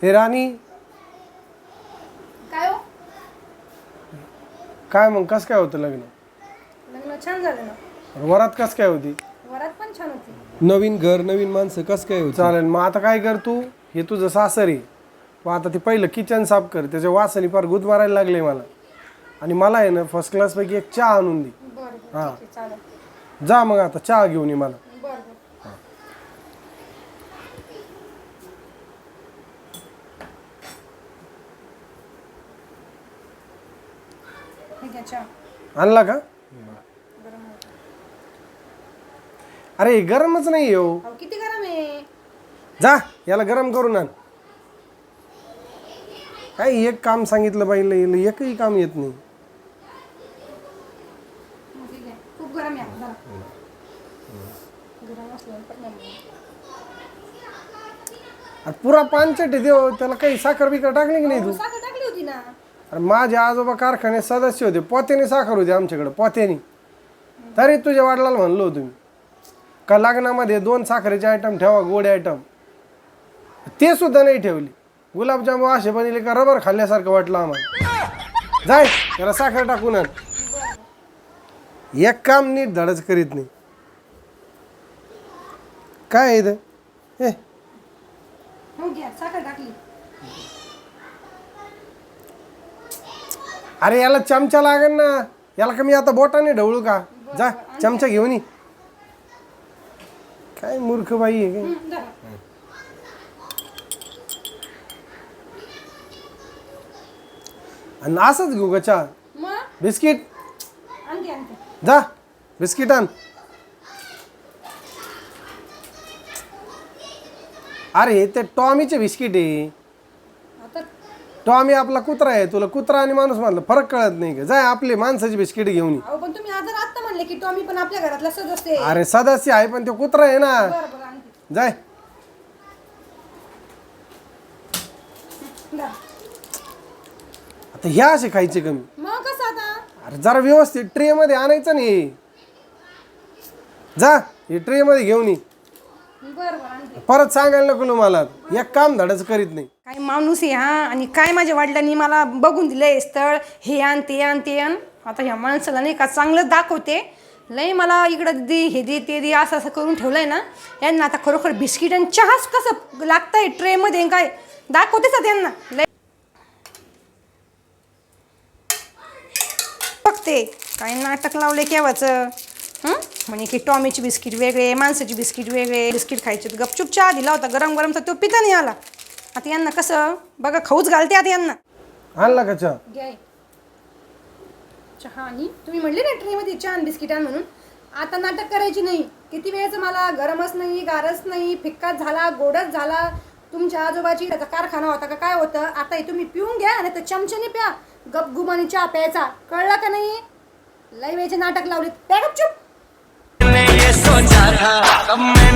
हे राणी. काय हो? काय मग कसं काय होतं लग्न? लग्न छान झालं ना. वरात कसं काय होती? वरात पण छान होती. नवीन घर नवीन माणसं कस काय होत? चालेल मग आता काय कर तू? हे तुझं सासर आहे. मग आता ते पहिलं किचन साफ कर. त्याच्या वासाने फार गुद मारायला लागले मला. आणि मला आहे ना फर्स्ट क्लासपैकी एक चहा आणून दे. बरं बरं ठीक हा. आहे चालेल. जा मग आता चहा घेऊन ये मला बरं बरं आणला का? गरम आहे. अरे हे गरमच नाही हो. अहो किती गरम आहे? जा याला गरम करून आण. काय एक काम सांगितलं पाहिजे एकही काम येत नाही. हं, ठीक आहे. खूप गरम आहे जरा. गरम असल्यावर पण नाही. आणि पुरा पानचट आहे देव त्याला काही साखर बिकर टाकली की नाही तू? साखर अरे माझे आजोबा कारखान्यात सदस्य होते पोत्याने साखर होते आमच्याकडे पोत्याने. तरी तुझ्या वाडलाला म्हणलो होतो मी का लग्नामध्ये दोन साखरेचे आयटम ठेवा गोडे आयटम ते सुद्धा नाही ठेवली. गुलाबजामू असे बनले का रबर खाल्ल्यासारखं वाटलं आम्हाला. जाय त्याला साखर टाकून आण. एक काम नीट धडच करीत नाही. काय आहे इथं? ए. साखर टाकली. अरे याला चमचा लागेल ना. याला कमी आता बोटाने ढवळू का? जा चमचा घेऊन ये. काय मूर्ख बाई आहे काय हं. आणि असंच घेऊ का चहा. मग? बिस्किट. जा बिस्किट आण. अरे ते टॉमीचे बिस्किट आहे. टॉमी आपला कुत्रा आहे तुला कुत्रा आणि माणूस म्हणलं फरक कळत नाही का? जाय आपले माणसाचे बिस्किट घेऊन ये. अहो पण तुम्ही आत्ता म्हणले की टॉमी पण आपल्या घरातला सदस्य आहे. अरे सदस्य आहे पण ते कुत्रा आहे ना. बरं बरं आणते जाय. आता ह्या असे खायचे कमी. मग कसं आता? अरे जरा व्यवस्थित ट्रे मध्ये आणायचं नाही जा हे ट्रे मध्ये घेऊन ये. परत सांगायला नको मला. एक काम धडच करीत नाही. काय माणूस आहे हा? आणि काय माझ्या वडिलांनी मला बघून दिलंय स्थळ हे आण ते आण ते आण. आता ह्या माणसाला नाही का चांगलं दाखवते. लय मला इकडं दे हे दे ते दे असं असं करून ठेवलंय ना. यांना आता खरोखर बिस्किट आणि चहाच कसं लागतंय ट्रेमध्ये काय? दाखवतेच आता यांना. लय बघते. काय नाटक लावले केव्हाचं? म्हणे की टॉमीची बिस्किट वेगळे माणसाची बिस्किट वेगळे बिस्किट खायचे. गपचूप चहा दिला होता गरम गरम तर तो पिता नाही आला. आता यांना कसं? बघा खाऊच घालते आता यांना. आणला का चहा? घ्याय चहा आणि तुम्ही म्हणले ना ट्रेमध्ये चहा आणि बिस्किट आण म्हणून. आता नाटक करायची नाही. किती वेळेचं मला गरमच नाही गारच नाही फिक्काच झाला गोडच झाला. तुमच्या आजोबाची त्याचा कारखाना होता का काय होतं? आता हे तुम्ही पिऊन घ्या आणि तर चमच्याने प्या. गपगुमाने चहा प्यायचा. कळला का नाही? लय वेळेचे नाटक लावले प्या गपचूप. मैंने ये सोचा था कब मैंने